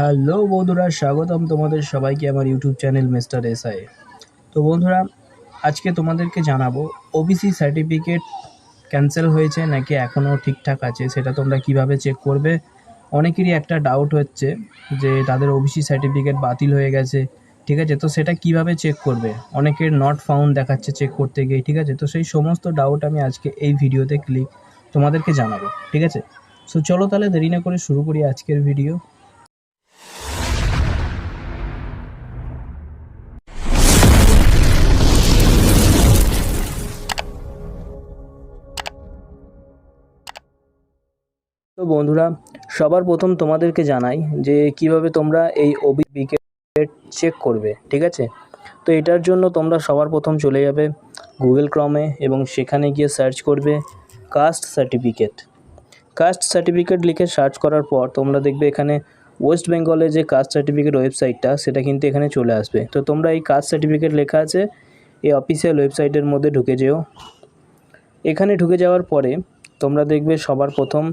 Hello বন্ধুরা, স্বাগতম তোমাদের সবাইকে আমার ইউটিউব চ্যানেল মিস্টার এসআই তো বন্ধুরা, আজকে তোমাদেরকে জানাব ওবিসি সার্টিফিকেট ক্যান্সেল হয়েছে নাকি এখনও ঠিকঠাক আছে, সেটা তোমরা কীভাবে চেক করবে? অনেকেরই একটা ডাউট হচ্ছে যে তাদের ওবিসি সার্টিফিকেট বাতিল হয়ে গেছে, ঠিক আছে? তো সেটা কীভাবে চেক করবে? অনেকের নট ফাউন্ড দেখাচ্ছে চেক করতে গিয়ে, ঠিক আছে? তো সেই সমস্ত ডাউট আমি আজকে এই ভিডিওতে ক্লিক তোমাদেরকে জানাব, ঠিক আছে? সো চলো তাহলে দেরি না করে শুরু করি আজকের ভিডিও তো বন্ধুরা, সবার প্রথম তোমাদেরকে জানাই যে কীভাবে তোমরা এই ওবিপিকে চেক করবে, ঠিক আছে? তো এটার জন্য তোমরা সবার প্রথম চলে যাবে গুগল ক্রমে এবং সেখানে গিয়ে সার্চ করবে কাস্ট সার্টিফিকেট কাস্ট সার্টিফিকেট লিখে সার্চ করার পর তোমরা দেখবে এখানে ওয়েস্ট বেঙ্গলে যে কাস্ট সার্টিফিকেট ওয়েবসাইটটা সেটা কিন্তু এখানে চলে আসবে। তো তোমরা এই কাস্ট সার্টিফিকেট লেখা আছে, এই অফিসিয়াল ওয়েবসাইটের মধ্যে ঢুকে যেও। এখানে ঢুকে যাওয়ার পরে তোমরা দেখবে সবার প্রথম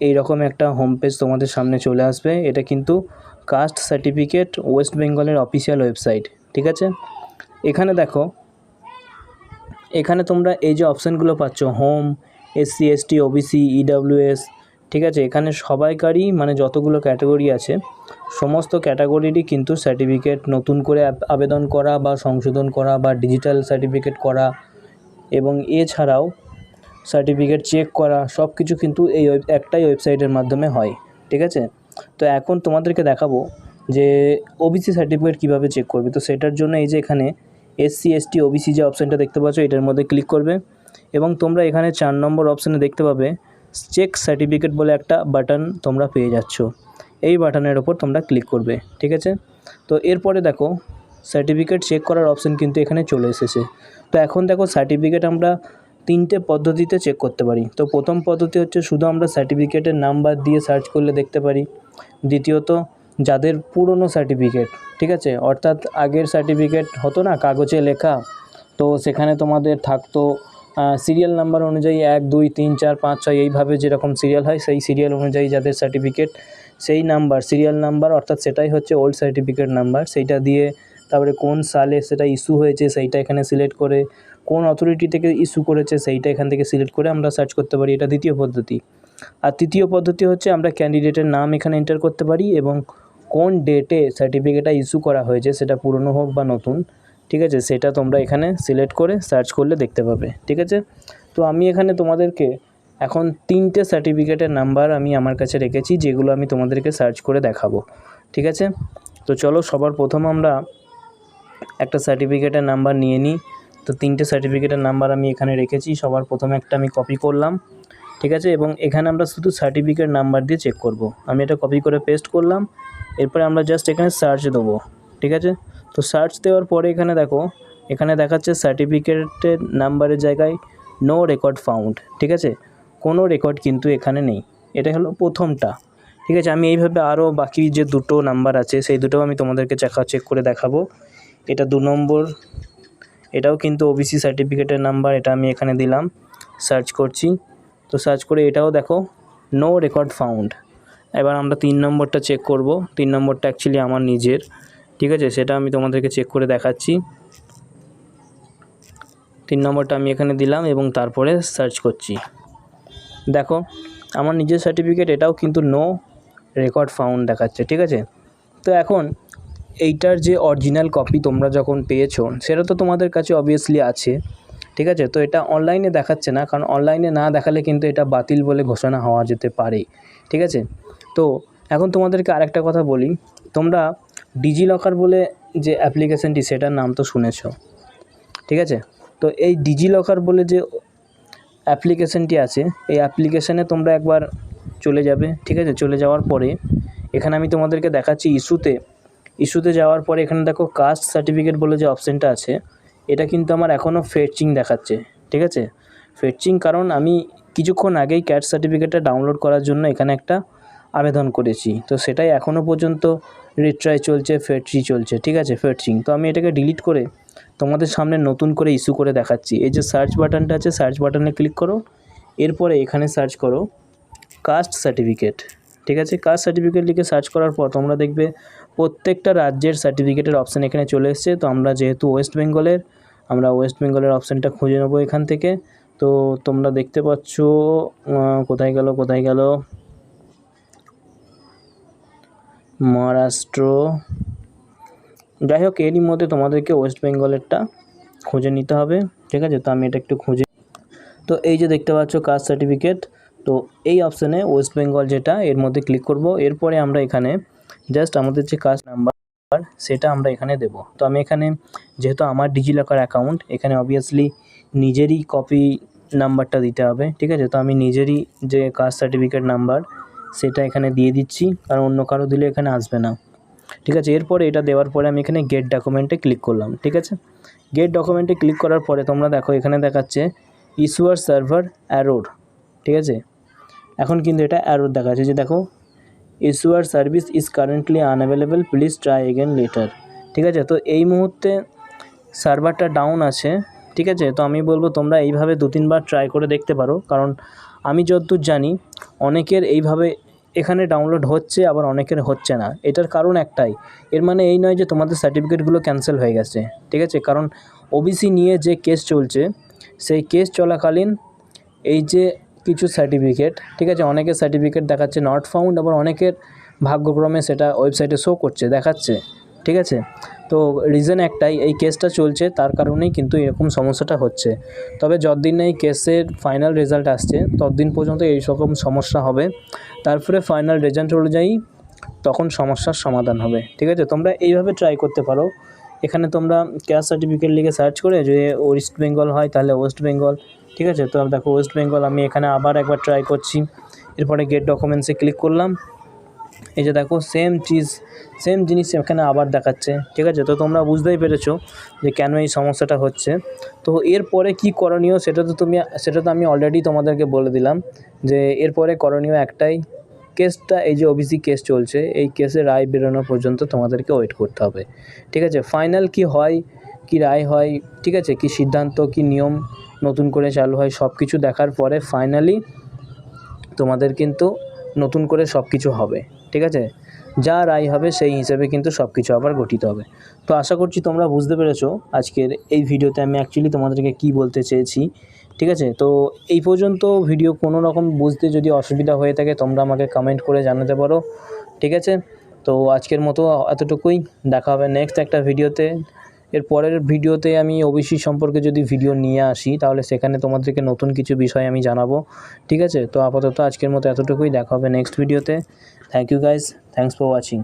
এই রকম একটা হোম পেজ তোমাদের সামনে চলে আসবে। এটা কিন্তু কাস্ট সার্টিফিকেট ওয়েস্ট বেঙ্গলের অফিসিয়াল ওয়েবসাইট ঠিক আছে? এখানে দেখো, এখানে তোমরা এই যে অপশানগুলো পাচ্ছ home SC ST OBC EWS ঠিক আছে? এখানে সবাইকারই মানে যতগুলো ক্যাটাগরি আছে, সমস্ত ক্যাটাগরিরই কিন্তু সার্টিফিকেট নতুন করে আবেদন করা বা সংশোধন করা বা ডিজিটাল সার্টিফিকেট করা এবং এছাড়াও সার্টিফিকেট চেক করা, সব কিছু কিন্তু এই ওয়েব, একটাই ওয়েবসাইটের মাধ্যমে হয়, ঠিক আছে? তো এখন তোমাদেরকে দেখাবো যে ওবিসি সার্টিফিকেট কীভাবে চেক করবে। তো সেটার জন্য এই যে এখানে এসসি এসটি ওবিসি যে অপশানটা দেখতে পাচ্ছ, এটার মধ্যে ক্লিক করবে এবং তোমরা এখানে চার নম্বর অপশানে দেখতে পাবে চেক সার্টিফিকেট বলে একটা বাটন তোমরা পেয়ে যাচ্ছ। এই বাটনের ওপর তোমরা ক্লিক করবে, ঠিক আছে? তো এরপরে দেখো সার্টিফিকেট চেক করার অপশান কিন্তু এখানে চলে এসেছে। তো এখন দেখো সার্টিফিকেট আমরা তিনটে পদ্ধতিতে চেক করতে পারি। তো প্রথম পদ্ধতি হচ্ছে শুধু আমরা সার্টিফিকেটের নাম্বার দিয়ে সার্চ করলে দেখতে পারি। দ্বিতীয়ত, যাদের পুরনো সার্টিফিকেট ঠিক আছে? অর্থাৎ আগের সার্টিফিকেট হতো না, কাগজে লেখা। তো সেখানে তোমাদের থাকতো সিরিয়াল নাম্বার অনুযায়ী এক, দুই, তিন, চার, পাঁচ, ছয়, এইভাবে যেরকম সিরিয়াল হয়, সেই সিরিয়াল অনুযায়ী যাদের সার্টিফিকেট সেই নাম্বার সিরিয়াল নাম্বার অর্থাৎ সেটাই হচ্ছে ওল্ড সার্টিফিকেট নাম্বার সেইটা দিয়ে তারপরে কোন সালে সেটা ইস্যু হয়েছে, সেইটা এখানে সিলেক্ট করে কোন অথরিটি থেকে ইস্যু করেছে সেইটা এখান থেকে সিলেক্ট করে আমরা সার্চ করতে পারি, এটা দ্বিতীয় পদ্ধতি। আর তৃতীয় পদ্ধতি হচ্ছে আমরা ক্যান্ডিডেটের নাম এখানে এন্টার করতে পারি এবং কোন ডেটে সার্টিফিকেটটা ইস্যু করা হয়েছে সেটা পুরনো হোক বা নতুন, ঠিক আছে? সেটা তোমরা এখানে সিলেক্ট করে সার্চ করলে দেখতে পাবে, ঠিক আছে? তো আমি এখানে তোমাদেরকে এখন তিনটে সার্টিফিকেটের নাম্বার আমি আমার কাছে রেখেছি, যেগুলো আমি তোমাদেরকে সার্চ করে দেখাবো, ঠিক আছে? তো চলো সবার প্রথম আমরা একটা সার্টিফিকেটের নাম্বার নিয়ে নিই। তো তিনটে সার্টিফিকেটের নাম্বার আমি এখানে রেখেছি, সবার প্রথমে একটা আমি কপি করলাম, ঠিক আছে? এবং এখানে আমরা শুধু সার্টিফিকেট নাম্বার দিয়ে চেক করব। আমি এটা কপি করে পেস্ট করলাম, এরপরে আমরা জাস্ট এখানে সার্চ দেবো, ঠিক আছে? তো সার্চ দেওয়ার পরে এখানে দেখো, এখানে দেখাচ্ছে সার্টিফিকেটের নাম্বারের জায়গায় নো রেকর্ড ফাউন্ড ঠিক আছে? কোনো রেকর্ড কিন্তু এখানে নেই, এটা হলো প্রথমটা, ঠিক আছে? আমি এইভাবে আরও বাকি যে দুটো নাম্বার আছে, সেই দুটো আমি তোমাদেরকে চেকা চেক করে দেখাবো। এটা দু নম্বর এটাও কিন্তু ওবিসি সার্টিফিকেটের নাম্বার এটা আমি এখানে দিলাম। সার্চ করছি। তো সার্চ করে এটাও দেখো নো রেকর্ড ফাউন্ড এবার আমরা তিন নম্বরটা চেক করব। তিন নম্বরটা অ্যাকচুয়ালি আমার নিজের। ঠিক আছে? সেটা আমি তোমাদেরকে চেক করে দেখাচ্ছি। তিন নম্বরটা আমি এখানে দিলাম এবং তারপরে সার্চ করছি। দেখো, আমার নিজের সার্টিফিকেট এটাও কিন্তু নো রেকর্ড ফাউন্ড দেখাচ্ছে। ঠিক আছে? তো এখন এইটার যে অরিজিনাল কপি তোমরা যখন পেয়েছ, সেটা তো তোমাদের কাছে অবভিয়াসলি আছে, ঠিক আছে? তো এটা অনলাইনে দেখাচ্ছে না, কারণ অনলাইনে না দেখালে কিন্তু এটা বাতিল বলে ঘোষণা হওয়া যেতে পারে, ঠিক আছে? তো এখন তোমাদেরকে আরেকটা কথা বলি, তোমরা ডিজি লকার বলে যে অ্যাপ্লিকেশনটি সেটার নাম তো শুনেছো, ঠিক আছে? তো এই ডিজি লকার বলে যে অ্যাপ্লিকেশনটি আছে, এই অ্যাপ্লিকেশানে তোমরা একবার চলে যাবে, ঠিক আছে? চলে যাওয়ার পরে, এখানে আমি তোমাদেরকে দেখাচ্ছি ইস্যুতে ইস্যুতে যাওয়ার পরে এখানে দেখো কাস্ট সার্টিফিকেট বলে যে অপশানটা আছে, এটা কিন্তু আমার এখনও ফেটচিং দেখাচ্ছে, ঠিক আছে? ফেটচিং কারণ আমি কিছুক্ষণ আগেই ক্যাট সার্টিফিকেটটা ডাউনলোড করার জন্য এখানে একটা আবেদন করেছি, তো সেটাই এখনও পর্যন্ত রিট্রাই চলছে ফেটচি চলছে, ঠিক আছে? ফেটচিং তো আমি এটাকে ডিলিট করে তোমাদের সামনে নতুন করে ইস্যু করে দেখাচ্ছি। এই যে সার্চ বাটনটা আছে সার্চ বাটনে ক্লিক করো, এরপরে এখানে সার্চ করো কাস্ট সার্টিফিকেট ঠিক আছে? কাস্ট সার্টিফিকেট লিখে সার্চ করার পর তোমরা দেখবে প্রত্যেকটা রাজ্যের সার্টিফিকেটের অপশান এখানে চলে এসছে। তো আমরা যেহেতু ওয়েস্ট বেঙ্গলের আমরা ওয়েস্ট বেঙ্গলের অপশানটা খুঁজে নেব এখান থেকে। তো তোমরা দেখতে পাচ্ছ কোথায় গেল কোথায় গেল? মহারাষ্ট্র। যাই হোক, এরই মধ্যে তোমাদেরকে ওয়েস্ট বেঙ্গলেরটা খুঁজে নিতে হবে। ঠিক আছে? তো আমি এটা একটু খুঁজে তো এই যে দেখতে পাচ্ছ কাস্ট সার্টিফিকেট তো এই অপশানে ওয়েস্ট বেঙ্গল যেটা, এর মধ্যে ক্লিক করব। এরপরে আমরা এখানে জাস্ট আমাদের যে কাস্ট নাম্বার, সেটা আমরা এখানে দেব। তো আমি এখানে, যেহেতু আমার ডিজিলকার অ্যাকাউন্ট, এখানে অবভিয়াসলি নিজেরই কপি নাম্বারটা দিতে হবে, ঠিক আছে? তো আমি নিজেরই যে কাস্ট সার্টিফিকেট নাম্বার, সেটা এখানে দিয়ে দিচ্ছি, কারণ অন্য কারও দিলে এখানে আসবে না। ঠিক আছে? এরপরে এটা দেওয়ার পরে আমি এখানে গেট ডকুমেন্টে ক্লিক করলাম, ঠিক আছে? গেট ডকুমেন্টে ক্লিক করার পরে তোমরা দেখো, এখানে দেখাচ্ছে ইস্যুয়ার সার্ভার অ্যারোর ঠিক আছে? এখন কিন্তু এটা অ্যারোর দেখাচ্ছে, যে দেখো issuer service is currently unavailable please try again later ঠিক আছে? তো এই মুহূর্তে সার্ভারটা ডাউন আছে। ঠিক আছে? তো আমি বলব তোমরা এইভাবে দু তিনবার ট্রাই করে দেখতে পারো। কারণ আমি যতদূর জানি, অনেকের এইভাবে এখানে ডাউনলোড হচ্ছে, আবার অনেকের হচ্ছে না। এটার কারণ একটাই। এর মানে এই নয় যে তোমাদের সার্টিফিকেটগুলো ক্যান্সেল হয়ে গেছে। ঠিক আছে? কারণ ওবিসি নিয়ে যে কেস চলছে, সেই কেস চলাকালীন এই যে কিছু সার্টিফিকেট ঠিক আছে? অনেকের সার্টিফিকেট দেখাচ্ছে নট ফাউন্ড আবার অনেকের ভাগ্যক্রমে সেটা ওয়েবসাইটে শো করছে, দেখাচ্ছে, ঠিক আছে? তো রিজন একটাই, এই কেসটা চলছে, তার কারণেই কিন্তু এরকম সমস্যাটা হচ্ছে। তবে যতদিন এই কেসের ফাইনাল রেজাল্ট আসছে, ততদিন পর্যন্ত এই রকম সমস্যা হবে। তারপরে ফাইনাল রেজাল্ট অনুযায়ী তখন সমস্যার সমাধান হবে, ঠিক আছে? তোমরা এইভাবে ট্রাই করতে পারো। এখানে তোমরা ক্যাশ সার্টিফিকেট লিখে সার্চ করে যদি ওয়েস্ট বেঙ্গল হয়, তাহলে ওয়েস্ট বেঙ্গল ঠিক আছে? তো দেখো ওয়েস্ট বেঙ্গল আমি এখানে আবার একবার ট্রাই করছি। এরপরে গেট ডকুমেন্টসে ক্লিক করলাম। এই যে দেখো সেম চিজ সেম জিনিস এখানে আবার দেখাচ্ছে। ঠিক আছে? তো তোমরা বুঝতেই পেরেছ যে কেন এই সমস্যাটা হচ্ছে। তো এরপরে কি করণীয় সেটা তো তুমি, সেটা তো আমি অলরেডি তোমাদেরকে বলে দিলাম যে এরপরে করণীয় একটাই কেসটা এই যে ওবিসি কেস চলছে, এই কেসে রায় বেরোনো পর্যন্ত তোমাদেরকে ওয়েট করতে হবে। ঠিক আছে? ফাইনাল কি হয়, কি রায় হয়, ঠিক আছে? কি সিদ্ধান্ত, কি নিয়ম নতুন করে চালু হয় সব কিছু দেখার পরে ফাইনালি তোমাদের কিন্তু নতুন করে সব কিছু হবে, ঠিক আছে? যা রায় হবে সেই হিসেবে কিন্তু সব কিছু আবার গঠিত হবে। তো আশা করছি তোমরা বুঝতে পেরেছ আজকের এই ভিডিওতে আমি অ্যাকচুয়ালি তোমাদেরকে কি বলতে চেয়েছি, ঠিক আছে? তো এই পর্যন্ত ভিডিও কোনো রকম বুঝতে যদি অসুবিধা হয়ে থাকে তোমরা আমাকে কমেন্ট করে জানাতে পারো, ঠিক আছে? তো আজকের মতো এতটুকুই, দেখা হবে নেক্সট একটা ভিডিওতে এর পরের ভিডিওতে আমি ওবিসি সম্পর্কে যদি ভিডিও নিয়ে আসি, তাহলে সেখানে তোমাদেরকে নতুন কিছু বিষয় আমি জানাব। ঠিক আছে? তো আপাতত আজকের মতো এতটুকুই। দেখা হবে নেক্সট ভিডিওতে thank you guys thanks for watching